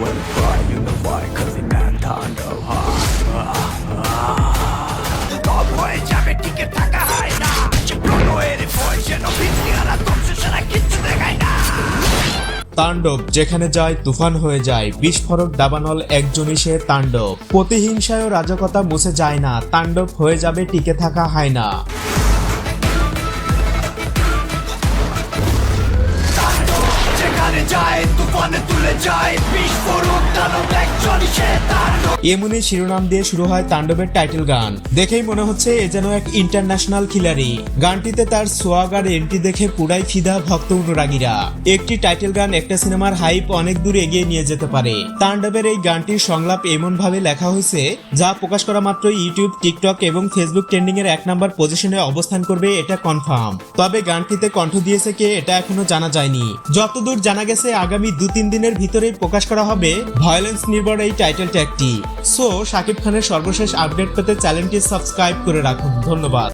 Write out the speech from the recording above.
when you know why? Cause তাণ্ডব, যেখানে যায় তুফান হয়ে যায়, বিস্ফোরক দাবানল একজনই সে তাণ্ডব। প্রতিহিংসায় রাজকতা মুছে যায় না, তাণ্ডব হয়ে যাবে টিকে থাকা হয় না যায় তুফানে তুলে যায় বিস্ফোরক দানব একজন সে তার এমনই শিরোনাম দিয়ে শুরু হয় তাণ্ডবের টাইটেল গান। দেখেই মনে হচ্ছে এ যেন এক ইন্টারন্যাশনাল খিলাড়ি। গানটিতে তার সোয়াগ আর এন্ট্রি দেখে পুরাই ফিদা ভক্ত অনুরাগীরা একটি টাইটেল গান, একটা সিনেমার হাইপ অনেক দূর এগিয়ে নিয়ে যেতে পারে। তাণ্ডবের এই গানটির সংলাপ এমন ভাবে লেখা হয়েছে, যা প্রকাশ করা মাত্র ইউটিউব টিকটক এবং ফেসবুক ট্রেন্ডিং এর এক নাম্বার পজিশনে অবস্থান করবে, এটা কনফার্ম তবে গানটিতে কণ্ঠ দিয়েছে কে, এটা এখনও জানা যায়নি। যতদূর জানা গেছে, আগামী দু তিন দিনের ভিতরেই প্রকাশ করা হবে ভয়োলেন্স নির্ভর এই টাইটেল ট্যাগটি সো শাকিব খানের সর্বশেষ আপডেট পেতে চ্যানেলটি সাবস্ক্রাইব করে রাখুন। ধন্যবাদ।